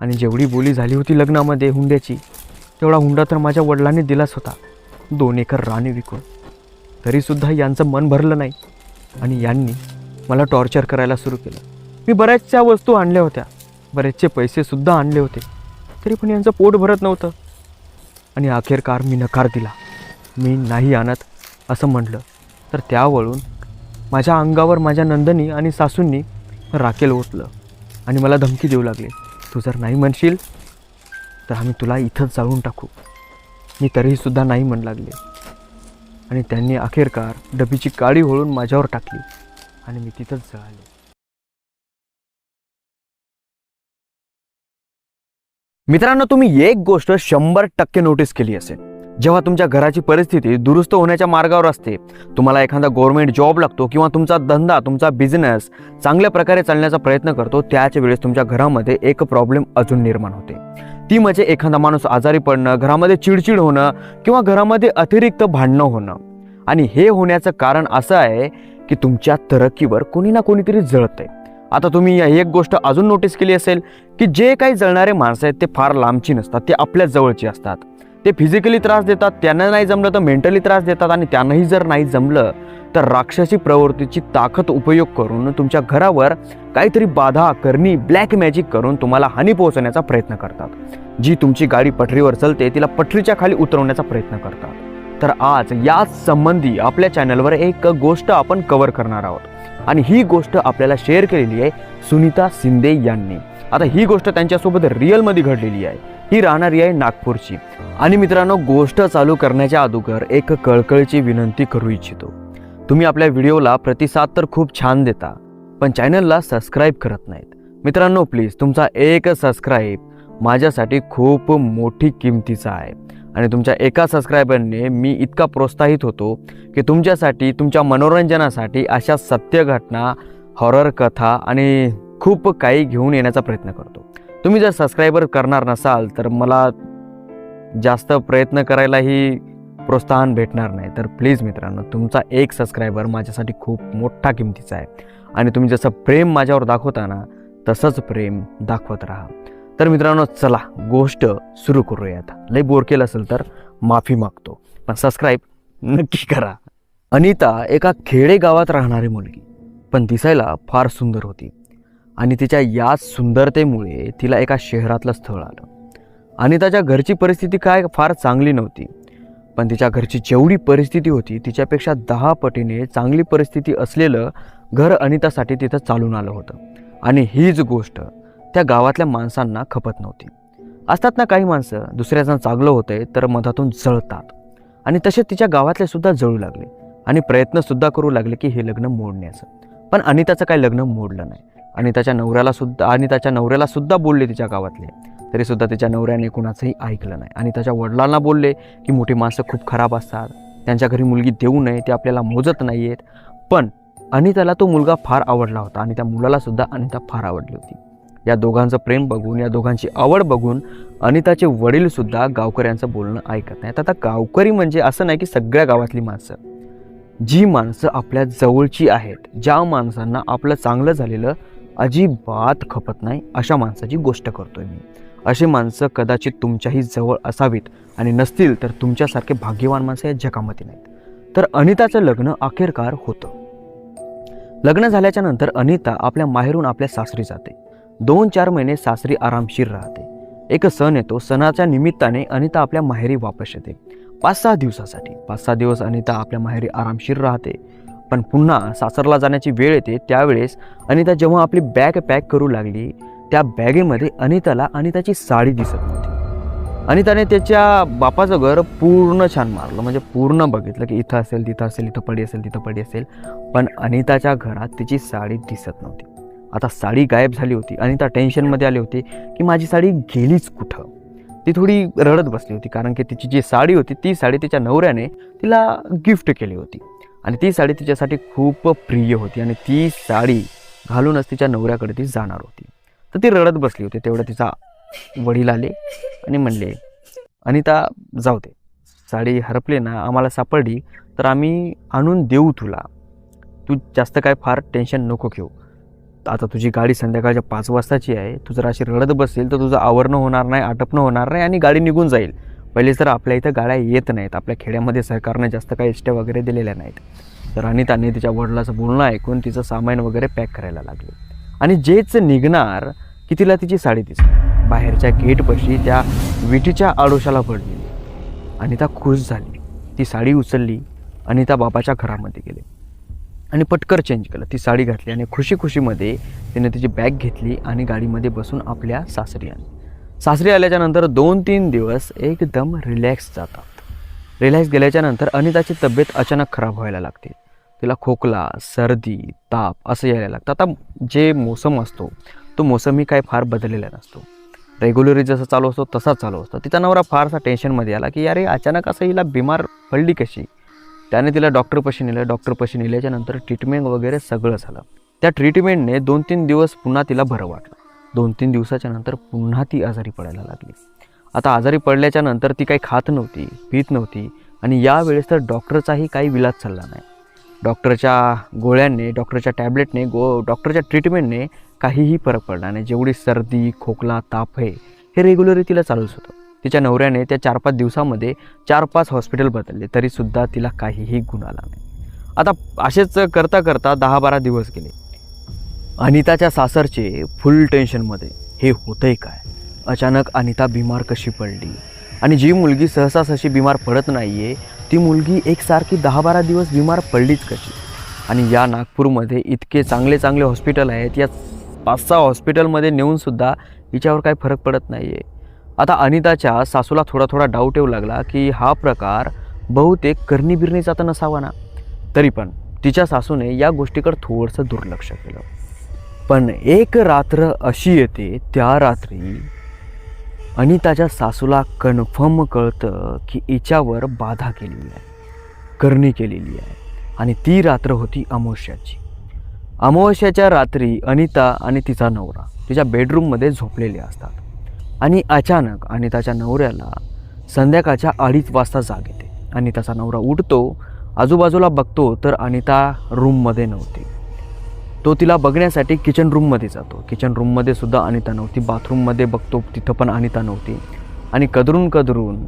आणि जेवढी बोली झाली होती लग्नामध्ये हुंड्याची तेवढा हुंडा तर माझ्या वडिलांनी दिलाच होता. दोन एकर राणी विकून. तरीसुद्धा यांचं मन भरलं नाही. आणि यांनी मला टॉर्चर करायला सुरू केलं. मी बऱ्याचशा वस्तू आणल्या होत्या. बरेचसे पैसेसुद्धा आणले होते. तरी पण यांचं पोट भरत नव्हतं. आणि अखेरकार मी नकार दिला. मी नाही आणत असं म्हटलं तर त्यावळून माझ्या अंगावर माझ्या नंदनी आणि सासूंनी राखेल ओतलं आणि मला धमकी देऊ लागले. तू जर नाही म्हणशील तर आम्ही तुला इथंच जाळून टाकू. मी तरीहीसुद्धा नाही म्हण लागले. आणि त्यांनी अखेरकार डबीची काळी होळून माझ्यावर टाकली आणि मी तिथंच जळाले. मित्रांनो तुम्ही एक गोष्ट शंभर टक्के नोटीस केली असेल. जेव्हा तुमच्या घराची परिस्थिती दुरुस्त होण्याच्या मार्गावर असते तुम्हाला एखादा गव्हर्नमेंट जॉब लागतो किंवा तुमचा धंदा तुमचा बिझनेस चांगल्या प्रकारे चालण्याचा प्रयत्न करतो त्याच वेळेस तुमच्या घरामध्ये एक प्रॉब्लेम अजून निर्माण होते. ती म्हणजे एखादा माणूस आजारी पडणं घरामध्ये चिडचिड होणं किंवा घरामध्ये अतिरिक्त भांडणं होणं. आणि हे होण्याचं कारण असं आहे की तुमच्या तरक्कीवर कोणी ना कोणीतरी जळतंय. आता तुम्ही एक गोष्ट अजून नोटीस केली असेल की जे काही जळणारे माणसं आहेत ते फार लांबची नसतात ते आपल्या जवळची असतात. ते फिजिकली त्रास देतात त्यांना नाही जमलं तर मेंटली त्रास देतात आणि त्यांनाही जर नाही जमलं तर राक्षसी प्रवृत्तीची ताकद उपयोग करून तुमच्या घरावर काहीतरी बाधा करणी ब्लॅक मॅजिक करून तुम्हाला हानी पोहोचवण्याचा प्रयत्न करतात. जी तुमची गाडी पटरीवर चलते तिला पटरीच्या खाली उतरवण्याचा प्रयत्न करतात. तर आज याच संबंधी आपल्या चॅनलवर एक गोष्ट आपण कव्हर करणार आहोत. आणि ही गोष्ट आपल्याला शेअर केलेली आहे सुनीता शिंदे यांनी. आता ही गोष्ट त्यांच्यासोबत रिअलमध्ये घडलेली आहे. ही राहणारी आहे नागपूरची. आणि मित्रांनो गोष्ट चालू करण्याच्या अगोदर एक कळकळीची विनंती करू इच्छितो. तुम्ही आपल्या व्हिडिओला प्रतिसाद तर खूप छान देता पण चॅनलला सबस्क्राईब करत नाहीत. मित्रांनो प्लीज तुमचा एक सबस्क्राईब माझ्यासाठी खूप मोठी किमतीचा आहे. आणि तुमच्या एका सबस्क्रायबरने मी इतका प्रोत्साहित होतो की तुमच्यासाठी तुमच्या मनोरंजनासाठी अशा सत्य घटना हॉरर कथा आणि खूप काही घेऊन येण्याचा प्रयत्न करतो. तुम्ही जर सबस्क्रायबर करणार नसाल तर मला जास्त प्रयत्न करायलाही प्रोत्साहन भेटणार नाही. तर प्लीज मित्रांनो तुमचा एक सबस्क्रायबर माझ्यासाठी खूप मोठा किमतीचा आहे. आणि तुम्ही जसं प्रेम माझ्यावर दाखवता ना तसंच प्रेम दाखवत राहा. तर मित्रांनो चला गोष्ट सुरू करूयात लई बोर केलं असेल तर माफी मागतो. पण सबस्क्राईब नक्की करा. अनिता एका खेडे गावात राहणारी मुलगी पण दिसायला फार सुंदर होती. आणि तिच्या याच सुंदरतेमुळे तिला एका शहरातलं स्थळ आलं. अनिताच्या घरची परिस्थिती काय फार चांगली नव्हती. पण तिच्या घरची जेवढी परिस्थिती होती तिच्यापेक्षा दहा पटीने चांगली परिस्थिती असलेलं घर अनितासाठी तिथं चालून आलं होतं. आणि हीच गोष्ट त्या गावातल्या माणसांना खपत नव्हती. असतात ना काही माणसं दुसऱ्याचं चांगलं आहे तर मधातून जळतात. आणि तसे तिच्या गावातले सुद्धा जळू लागले. आणि प्रयत्नसुद्धा करू लागले की हे लग्न मोडण्याचं. पण अनिताचं काही लग्न मोडलं नाही. आणि नवऱ्याला सुद्धा आणि नवऱ्याला सुद्धा बोलले तिच्या गावातले. तरीसुद्धा त्याच्या तिच्या नवऱ्याने कुणाचंही ऐकलं नाही. आणि त्याच्या वडिलांना बोलले की मोठी माणसं खूप खराब असतात. त्यांच्या घरी मुलगी देऊ नये. ते आपल्याला मोजत नाही आहेत पण अनिताला तो मुलगा फार आवडला होता आणि त्या मुलालासुद्धा अनिता फार आवडली होती. या दोघांचं प्रेम बघून या दोघांची आवड बघून अनिताचे वडीलसुद्धा गावकऱ्यांचं बोलणं ऐकत नाहीत. आता गावकरी म्हणजे असं नाही की सगळ्या गावातली माणसं. जी माणसं आपल्या जवळची आहेत ज्या माणसांना आपलं चांगलं झालेलं अजिबात खपत नाही अशा माणसाची गोष्ट करतोय मी. अशी माणसं कदाचित तुमच्याही जवळ असावीत आणि नसतील तर तुमच्यासारखे भाग्यवान माणसं या जगामध्ये नाहीत. तर अनिताचं लग्न अखेरकार होतं. लग्न झाल्याच्यानंतर अनिता आपल्या माहेरून आपल्या सासरी जाते. दोन चार महिने सासरी आरामशीर राहते. एक सण येतो सणाच्या निमित्ताने अनिता आपल्या माहेरी वापस येते. पाच सहा दिवसासाठी. पाच सहा दिवस अनिता आपल्या माहेरी आरामशीर राहते. पण पुन्हा सासरला जाण्याची वेळ येते. त्यावेळेस अनिता जेव्हा आपली बॅग पॅक करू लागली त्या बॅगेमध्ये अनिताला अनिताची साडी दिसत नव्हती. अनिताने त्याच्या बापाचं घर पूर्ण छान मारलं. म्हणजे पूर्ण बघितलं की इथं असेल तिथं असेल इथं पडी असेल तिथं पडी असेल. पण अनिताच्या घरात तिची साडी दिसत नव्हती. आता साडी गायब झाली होती. अनिता टेन्शनमध्ये आली होती की माझी साडी गेलीच कुठं? ती थोडी रडत बसली होती कारण की तिची जी साडी होती ती साडी तिच्या नवऱ्याने तिला गिफ्ट केली होती. आणि ती साडी तिच्यासाठी खूप प्रिय होती आणि ती साडी घालूनच तिच्या नवऱ्याकडे ती जाणार होती. तर ती रडत बसली होती. तेवढं तिचा वडील आले आणि म्हणले अनिता जाऊ दे. साडी हरपली ना आम्हाला सापडली तर आम्ही आणून देऊ तुला. तू जास्त काय फार टेन्शन नको घेऊ. आता तुझी गाडी संध्याकाळच्या पाच वाजताची आहे. तू जर अशी रडत बसेल तर तुझं आवरणं होणार नाही आटपणं होणार नाही आणि गाडी निघून जाईल. पहिले तर आपल्या इथं गाड्या येत नाहीत. आपल्या खेड्यामध्ये सरकारने जास्त काही एसट्या वगैरे दिलेल्या नाहीत. तर अनिताने तिच्या वडिलाचं बोलणं ऐकून तिचं सामान वगैरे पॅक करायला लागले. आणि जेच निघणार की तिला तिची साडी दिसली बाहेरच्या गेटपाशी त्या विटीच्या आडोशाला पडली. अनिता खुश झाली. ती साडी उचलली अनिता बाबाच्या घरामध्ये गेले. आणि पटकर चेंज केलं. ती साडी घातली आणि खुशी खुशीमध्ये तिने तिची बॅग घेतली आणि गाडीमध्ये बसून आपल्या सासरी आणली. सासरी आल्याच्यानंतर दोन तीन दिवस एकदम रिलॅक्स जातात. रिलॅक्स गेल्याच्यानंतर अनिताची तब्येत अचानक खराब व्हायला लागते. तिला खोकला सर्दी ताप असं यायला लागतं. आता जे मोसम असतो तो मोसमही काय फार बदललेला नसतो. रेग्युलरी जसं चालू असतो तसाच चालू असतो. तिचा नवरा फारसा टेन्शनमध्ये आला की अरे अचानक असं हिला बिमार पडली कशी? त्याने तिला डॉक्टरपाशी नेलं. डॉक्टरपाशी नेल्याच्यानंतर ट्रीटमेंट वगैरे सगळं झालं. त्या ट्रीटमेंटने दोन तीन दिवस पुन्हा तिला बरं वाटलं. दोन तीन दिवसाच्या नंतर पुन्हा ती आजारी पडायला लागली. आता आजारी पडल्याच्या नंतर ती काही खात नव्हती पित नव्हती आणि यावेळेस तर डॉक्टरचाही काही विलाज चालला नाही. डॉक्टरच्या गोळ्यांनी डॉक्टरच्या टॅबलेटने गो डॉक्टरच्या ट्रीटमेंटने काहीही फरक पडला नाही. जेवढी सर्दी खोकला ताप आहे हे रेग्युलरली तिला चालूच होतं. तिच्या नवऱ्याने त्या चार पाच दिवसामध्ये चार पाच हॉस्पिटल बदलले तरीसुद्धा तिला काहीही गुण आला नाही. आता असेच करता करता दहा बारा दिवस गेले. अनिताच्या सासरचे फुल टेन्शनमध्ये हे होतंय काय? अचानक अनिता बिमार कशी पडली? आणि जी मुलगी सहसासहशी बिमार पडत नाही आहे ती मुलगी एकसारखी दहा बारा दिवस बिमार पडलीच कशी? आणि या नागपूरमध्ये इतके चांगले चांगले हॉस्पिटल आहेत या पाच सहा हॉस्पिटलमध्ये नेऊनसुद्धा हिच्यावर काही फरक पडत नाही आहे आता अनिताच्या सासूला थोडा थोडा डाऊट येऊ लागला की हा प्रकार बहुतेक करणी बिरणीचा तर नसावा ना? तरी पण तिच्या सासूने या गोष्टीकडे थोडंसं दुर्लक्ष केलं. पण एक रात्र अशी येते त्या रात्री. अनिताच्या सासूला कन्फर्म कळतं की हिच्यावर बाधा केलेली आहे करणी केलेली आहे आणि ती रात्र होती अमावस्याची. अमावस्याच्या रात्री अनिता आणि तिचा नवरा तिच्या बेडरूममध्ये झोपलेले असतात आणि अचानक अनिताच्या नवऱ्याला संध्याकाळच्या अडीच वाजता जाग येते. अनिताचा नवरा उठतो आजूबाजूला बघतो तर अनिता रूममध्ये नव्हती. तो तिला बघण्यासाठी किचन रूममध्ये जातो. किचन रूममध्ये सुद्धा अनिता नव्हती. बाथरूममध्ये बघतो तिथं पण अनिता नव्हती. आणि कदरून कदरून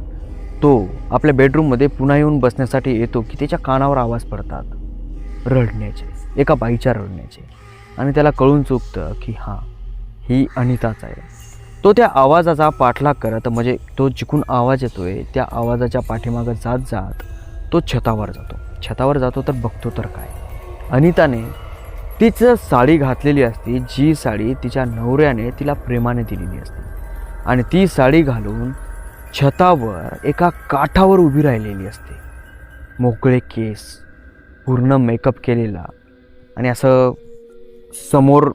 तो आपल्या बेडरूममध्ये पुन्हा येऊन बसण्यासाठी येतो की त्याच्या कानावर आवाज पडतात. रडण्याचे. एका बाईच्या रडण्याचे. आणि त्याला कळून चुकतं की हां ही अनिताच आहे. तो त्या आवाजाचा पाठलाग करत म्हणजे तो जिकून आवाज येतो आहे त्या आवाजाच्या पाठीमागं जात जात तो छतावर जातो. छतावर जातो तर बघतो तर काय. अनिताने तिचं साडी घातलेली असते जी साडी तिच्या नवऱ्याने तिला प्रेमाने दिलेली असते. आणि ती साडी घालून छतावर एका काठावर उभी राहिलेली असते. मोकळे केस पूर्ण मेकअप केलेला आणि असं समोर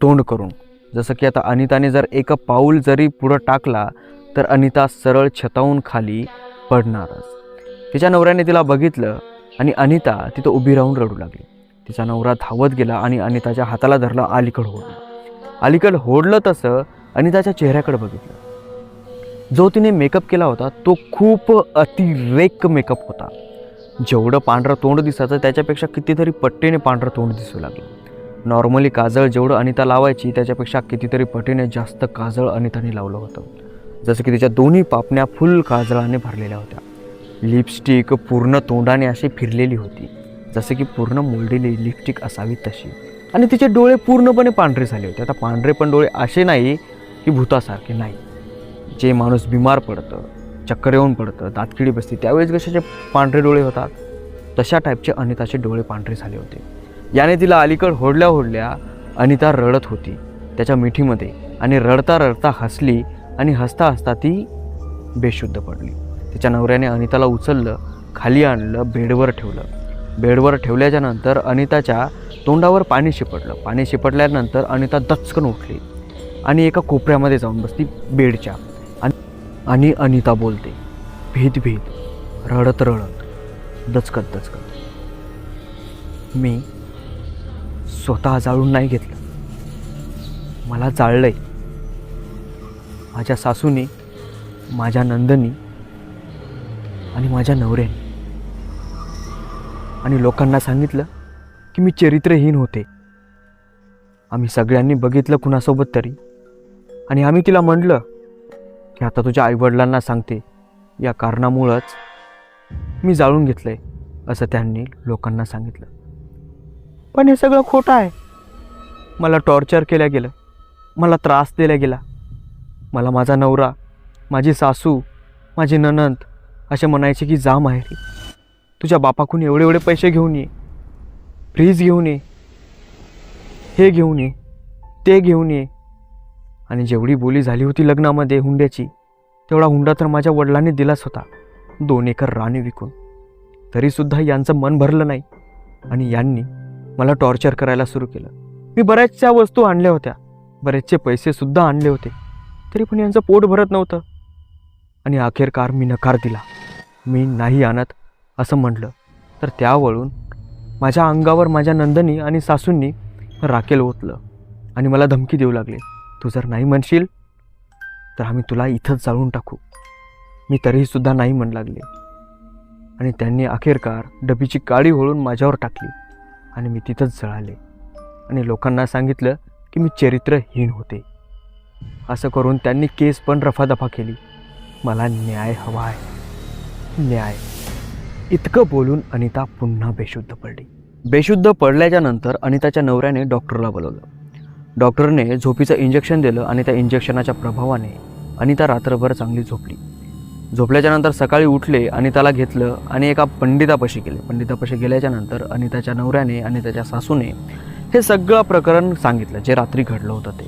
तोंड करून. जसं की आता अनिताने जर एक पाऊल जरी पुढं टाकला तर अनिता सरळ छताहून खाली पडणारच. तिच्या नवऱ्याने तिला बघितलं आणि अनिता तिथं उभी राहून रडू लागली. तिचा नवरा धावत गेला आणि अनिताच्या हाताला धरला अलीकड होडलं अलीकड होडलं तसं अनिताच्या चेहऱ्याकडे बघितलं. जो तिने मेकअप केला होता तो खूप अतिरेक मेकअप होता. जेवढं पांढरं तोंड दिसायचं त्याच्यापेक्षा कितीतरी पट्टीने पांढरं तोंड दिसू लागलं. नॉर्मली काजळ जेवढं अनिता लावायची त्याच्यापेक्षा कितीतरी पटीने जास्त काजळ अनिताने लावलं होतं. जसं की तिच्या दोन्ही पापण्या फुल काजळाने भरलेल्या होत्या. लिपस्टिक पूर्ण तोंडाने अशी फिरलेली होती. जसं की पूर्ण मोल्डेली लिपस्टिक असावी तशी. आणि तिचे डोळे पूर्णपणे पांढरे झाले होते. आता पांढरे पण डोळे असे नाही की भूतासारखे नाही. जे माणूस बिमार पडतं चक्कर येऊन पडतं दातकिडी बसते त्यावेळेस कशाचे पांढरे डोळे होतात? तशा टाईपचे अनिताचे डोळे पांढरे झाले होते. याने तिला अलीकड होडल्या होडल्या अनिता रडत होती. त्याच्या मिठीमध्ये आणि रडता रडता हसली आणि हसता हसता ती बेशुद्ध पडली. तिच्या नवऱ्याने अनिताला उचललं खाली आणलं बेडवर ठेवलं. बेडवर ठेवल्याच्या नंतर अनिताच्या तोंडावर पाणी शिपटलं पाणी शिपटल्यानंतर अनिता दचकन उठली आणि एका कोपऱ्यामध्ये जाऊन बसली बेडच्या. आणि आणि अनिता बोलते भीत भीत रडत रडत दचकत दचकत. मी स्वतः जाळून नाही घेतलं. मला जाळलंय. माझ्या सासूने माझ्या नंदनी आणि माझ्या नवऱ्याने. आणि लोकांना सांगितलं की मी चरित्रहीन होते. आम्ही सगळ्यांनी बघितलं कुणासोबत तरी. आणि आम्ही तिला म्हणलं की आता तुझ्या आईवडिलांना सांगते या कारणामुळंच मी जाळून घेतलंय असं त्यांनी लोकांना सांगितलं. पण हे सगळं खोटं आहे. मला टॉर्चर केलं गेलं मला त्रास दिला गेला. मला माझा नवरा माझी सासू माझी ननंद असे म्हणायचे की जा माहेरी. तुझ्या बापाकडून एवढे एवढे पैसे घेऊन ये. फ्रीज घेऊन ये. हे घेऊन ये. ते घेऊन ये. आणि जेवढी बोली झाली होती लग्नामध्ये हुंड्याची तेवढा हुंडा तर माझ्या वडिलांनी दिलाच होता दोन एकर राणे विकून. तरीसुद्धा यांचं मन भरलं नाही. आणि यांनी मला टॉर्चर करायला सुरू केलं. मी बऱ्याचशा वस्तू आणल्या होत्या. बरेचसे पैसेसुद्धा आणले होते. तरी पण यांचं पोट भरत नव्हतं. आणि अखेरकार मी नकार दिला. मी नाही आणत असं म्हटलं. तर त्यावरून माझ्या अंगावर माझ्या नंदनी आणि सासूंनी राखेल ओतलं आणि मला धमकी देऊ लागले. तू जर नाही म्हणशील तर आम्ही तुला इथंच जाळून टाकू. मी तरीहीसुद्धा नाही म्हण लागले. आणि त्यांनी अखेरकार डबीची काळी होळून माझ्यावर टाकली आणि मी तिथंच जळाले. आणि लोकांना सांगितलं की मी चरित्रहीन होते. असं करून त्यांनी केस पण रफादफा केली. मला न्याय हवा आहे. न्याय. इतकं बोलून अनिता पुन्हा बेशुद्ध पडली. बेशुद्ध पडल्याच्या नंतर अनिताच्या नवऱ्याने डॉक्टरला बोलवलं. डॉक्टरने झोपीचं इंजेक्शन दिलं आणि त्या इंजेक्शनाच्या प्रभावाने अनिता रात्रभर चांगली झोपली. झोपल्याच्या नंतर सकाळी उठले अनिताला घेतलं आणि एका पंडितापाशी गेले. पंडितापाशी गेल्याच्यानंतर अनिताच्या नवऱ्याने आणि त्याच्या सासूने हे सगळं प्रकरण सांगितलं जे रात्री घडलं होतं ते.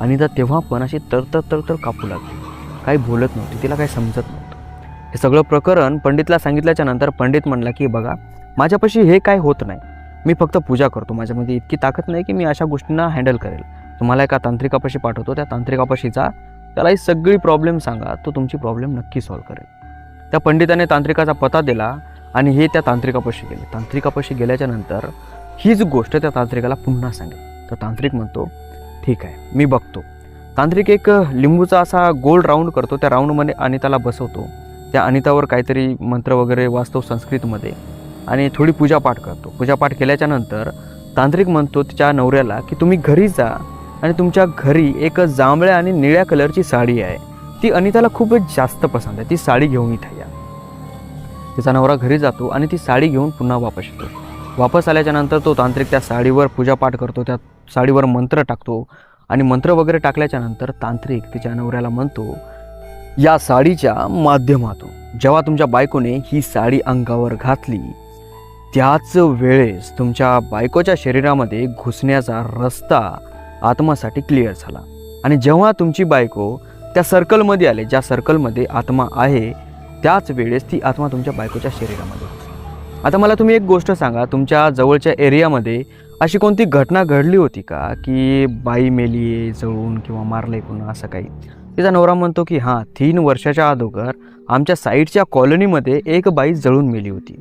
अनिता तेव्हा पण अशी तरतर तरतर कापू लागली. काही बोलत नव्हती तिला काही समजत नव्हतं. हे सगळं प्रकरण पंडितला सांगितल्याच्या नंतर पंडित म्हणला की बघा माझ्यापाशी हे काय होत नाही. मी फक्त पूजा करतो. माझ्यामध्ये इतकी ताकद नाही की मी अशा गोष्टींना हँडल करेल. तुम्हाला एका तांत्रिकापाशी पाठवतो. त्या तांत्रिकापाशी जा. त्याला ही सगळी प्रॉब्लेम सांगा. तो तुमची प्रॉब्लेम नक्की सॉल्व्ह करेल. त्या पंडिताने तांत्रिकाचा पत्ता दिला आणि हे त्या तांत्रिकापाशी गेले. तांत्रिकापाशी गेल्याच्यानंतर हीच गोष्ट त्या तांत्रिकाला पुन्हा सांगेल. तर तांत्रिक म्हणतो ठीक आहे मी बघतो. तांत्रिक एक लिंबूचा असा गोल राऊंड करतो. त्या राऊंडमध्ये आणि त्याला बसवतो. त्या अनितावर काहीतरी मंत्र वगैरे वाचतो संस्कृतमध्ये. आणि थोडी पूजापाठ करतो. पूजापाठ केल्याच्यानंतर तांत्रिक म्हणतो तिच्या नवऱ्याला की तुम्ही घरी जा आणि तुमच्या घरी एक जांभळ्या आणि निळ्या कलरची साडी आहे. ती अनिताला खूपच जास्त पसंत आहे. ती साडी घेऊन इथं या. तिचा नवरा घरी जातो आणि ती साडी घेऊन पुन्हा वापस येतो. वापस आल्याच्यानंतर तो तांत्रिक त्या साडीवर पूजापाठ करतो. त्या साडीवर मंत्र टाकतो. आणि मंत्र वगैरे टाकल्याच्या नंतर तांत्रिक तिच्या नवऱ्याला म्हणतो या साडीच्या माध्यमातून. जेव्हा तुमच्या बायकोने ही साडी अंगावर घातली त्याच वेळेस तुमच्या बायकोच्या शरीरामध्ये घुसण्याचा रस्ता आत्मासाठी क्लिअर झाला. आणि जेव्हा तुमची बायको त्या सर्कलमध्ये आले ज्या सर्कलमध्ये आत्मा आहे त्याच वेळेस ती आत्मा तुमच्या बायकोच्या शरीरामध्ये घुसली. आता मला तुम्ही एक गोष्ट सांगा तुमच्या जवळच्या एरियामध्ये अशी कोणती घटना घडली होती का? की बाई मेली आहे जळून किंवा मारलंय पुन्हा असं काही? तिचा नवरा म्हणतो की हां तीन वर्षाच्या अगोदर आमच्या साईडच्या कॉलनीमध्ये एक बाई जळून मेली होती.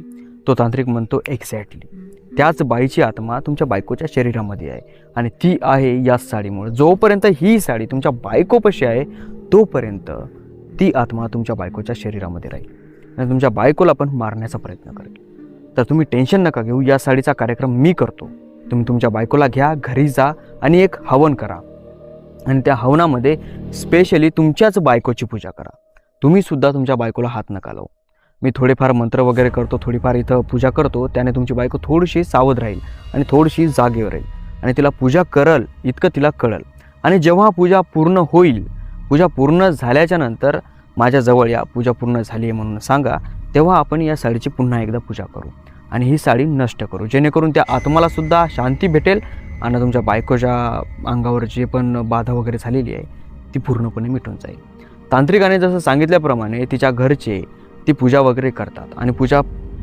तो तांत्रिक म्हणतो एक्झॅक्टली त्याच बाईची आत्मा तुमच्या बायकोच्या शरीरामध्ये आहे आणि ती आहे याच साडीमुळे. जोपर्यंत ही साडी तुमच्या बायकोपाशी आहे तोपर्यंत ती आत्मा तुमच्या बायकोच्या शरीरामध्ये राहील. आणि तुमच्या बायकोला पण मारण्याचा प्रयत्न करेल. तर तुम्ही टेन्शन नका घेऊ या साडीचा कार्यक्रम मी करतो. तुम्ही तुमच्या बायकोला घ्या घरी जा आणि एक हवन करा. आणि त्या हवनामध्ये स्पेशली तुमच्याच बायकोची पूजा करा. तुम्ही सुद्धा तुमच्या बायकोला हात नका लावू मी थोडेफार मंत्र वगैरे करतो थोडीफार इथं पूजा करतो त्याने तुमची बायको थोडीशी सावध राहील आणि थोडीशी जागेवर राहील आणि तिला पूजा करल इतकं तिला कळल. आणि जेव्हा पूजा पूर्ण होईल पूजा पूर्ण झाल्याच्यानंतर माझ्याजवळ या पूजा पूर्ण झाली आहे म्हणून सांगा तेव्हा आपण या साडीची पुन्हा एकदा पूजा करू. आणि ही साडी नष्ट करू. जेणेकरून त्या आत्मालासुद्धा शांती भेटेल आणि तुमच्या बायकोच्या अंगावर जे पण बाधा वगैरे झालेली आहे ती पूर्णपणे मिटून जाईल. तांत्रिकाने जसं सांगितल्याप्रमाणे तिच्या घरचे ती पूजा वगैरे करतात आणि पूजा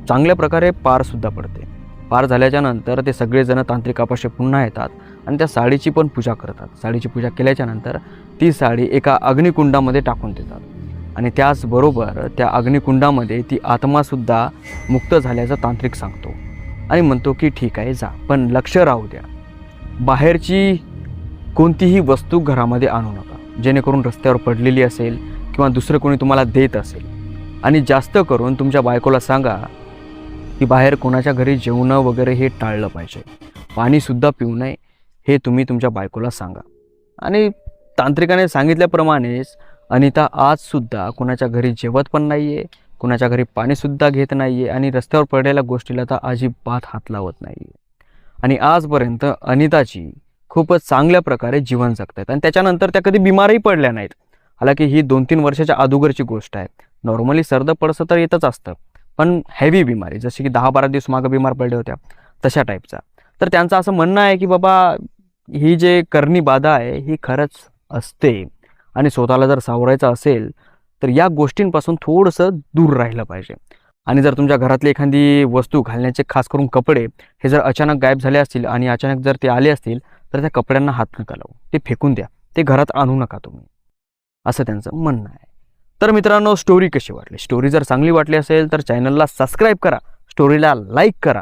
चांगल्या प्रकारे पारसुद्धा पडते. पार झाल्याच्यानंतर ते सगळेजण तांत्रिकापाशी पुन्हा येतात आणि त्या साडीची पण पूजा करतात. साडीची पूजा केल्याच्यानंतर ती साडी एका अग्निकुंडामध्ये टाकून देतात. आणि त्याचबरोबर त्या अग्निकुंडामध्ये ती आत्मासुद्धा मुक्त झाल्याचं तांत्रिक सांगतो. आणि म्हणतो की ठीक आहे जा. पण लक्ष राहू द्या. बाहेरची कोणतीही वस्तू घरामध्ये आणू नका. जेणेकरून रस्त्यावर पडलेली असेल किंवा दुसरं कोणी तुम्हाला देत असेल. आणि जास्त करून तुमच्या बायकोला सांगा की बाहेर कोणाच्या घरी जेवणं वगैरे हे टाळलं पाहिजे. पाणीसुद्धा पिऊ नये हे तुम्ही तुमच्या बायकोला सांगा. आणि तांत्रिकाने सांगितल्याप्रमाणेच अनिता आजसुद्धा कुणाच्या घरी जेवत पण नाही आहे कुणाच्या घरी पाणीसुद्धा घेत नाही आहे आणि रस्त्यावर पडलेल्या गोष्टीला तर अजिबात हात लावत नाही आहे आणि आजपर्यंत अनिताची खूपच चांगल्या प्रकारे जीवन जगत आहेत आणि त्याच्यानंतर त्या कधी बिमारही पडल्या नाहीत. हालाकी ही दोन तीन वर्षाच्या अगोदरची गोष्ट आहे. नॉर्मली सर्द पडसं तर येतच असतं. पण हेवी बिमारी जशी की दहा बारा दिवस मागं बिमार पडल्या होत्या तशा टाईपचा तर त्यांचं असं म्हणणं आहे की बाबा ही जे करणी बाधा आहे ही खरंच असते. आणि स्वतःला जर सावरायचं असेल तर या गोष्टींपासून थोडंसं दूर राहिलं पाहिजे. आणि जर तुमच्या घरातली एखादी वस्तू घालण्याचे खास करून कपडे हे जर अचानक गायब झाले असतील आणि अचानक जर ते आले असतील तर त्या कपड्यांना हात नका लावू. ते फेकून द्या. ते घरात आणू नका तुम्ही. असं त्यांचं म्हणणं आहे. तर मित्रांनो स्टोरी कशी वाटली? स्टोरी जर चांगली वाटली असेल तर चॅनलला सबस्क्राईब करा. स्टोरीला लाईक करा.